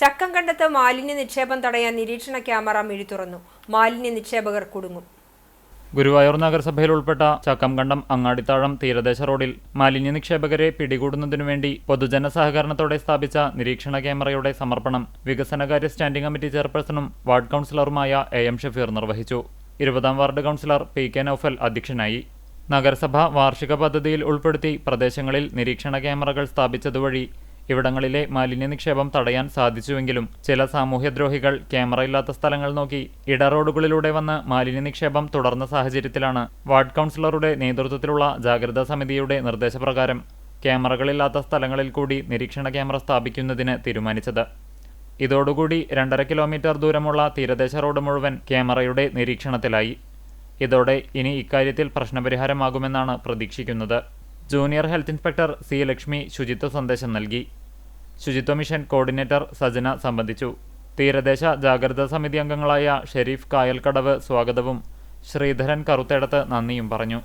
ചക്കംകണ്ടത്ത് മാലിന്യ നിക്ഷേപം തടയാൻ നിരീക്ഷണ ക്യാമറ മിഴി തുറന്നു. മാലിന്യ നിക്ഷേപകർ കുടുങ്ങും. ഗുരുവായൂർ നഗരസഭയിൽ ഉൾപ്പെട്ട ചക്കംകണ്ടം അങ്ങാടിത്താഴം തീരദേശ റോഡിൽ മാലിന്യ നിക്ഷേപകരെ പിടികൂടുന്നതിനു വേണ്ടി പൊതുജന സഹകരണത്തോടെ സ്ഥാപിച്ച നിരീക്ഷണ ക്യാമറയുടെ സമർപ്പണം വികസനകാര്യ സ്റ്റാൻഡിംഗ് കമ്മിറ്റി ചെയർപേഴ്സണും വാർഡ് കൗൺസിലറുമായ എ എം ഷഫീർ നിർവഹിച്ചു. ഇരുപതാം ward councillor P K Noufal അധ്യക്ഷനായി. നഗരസഭ വാർഷിക പദ്ധതിയിൽ ഉൾപ്പെടുത്തി പ്രദേശങ്ങളിൽ നിരീക്ഷണ ക്യാമറകൾ സ്ഥാപിച്ചതുവഴി ഇവിടങ്ങളിലെ മാലിന്യ നിക്ഷേപം തടയാൻ സാധിച്ചുവെങ്കിലും ചില സാമൂഹ്യദ്രോഹികൾ ക്യാമറയില്ലാത്ത സ്ഥലങ്ങൾ നോക്കി ഇട റോഡുകളിലൂടെ വന്ന് മാലിന്യ നിക്ഷേപം തുടർന്ന സാഹചര്യത്തിലാണ് വാർഡ് കൗൺസിലറുടെ നേതൃത്വത്തിലുള്ള ജാഗ്രതാ സമിതിയുടെ നിർദ്ദേശപ്രകാരം ക്യാമറകളില്ലാത്ത സ്ഥലങ്ങളിൽ കൂടി നിരീക്ഷണ ക്യാമറ സ്ഥാപിക്കുന്നതിന് തീരുമാനിച്ചത്. ഇതോടുകൂടി രണ്ടര കിലോമീറ്റർ ദൂരമുള്ള തീരദേശ റോഡ് മുഴുവൻ ക്യാമറയുടെ നിരീക്ഷണത്തിലായി. ഇതോടെ ഇനി ഇക്കാര്യത്തിൽ പ്രശ്നപരിഹാരമാകുമെന്നാണ് പ്രതീക്ഷിക്കുന്നത്. Junior health inspector C Lakshmi ശുചിത്വ സന്ദേശം നൽകി. ശുചിത്വ മിഷൻ കോർഡിനേറ്റർ സജന സംബന്ധിച്ചു. തീരദേശ ജാഗ്രതാ സമിതി അംഗങ്ങളായ ഷെരീഫ് കായൽക്കടവ് സ്വാഗതവും ശ്രീധരൻ കറുത്തേടത്ത് നന്ദിയും പറഞ്ഞു.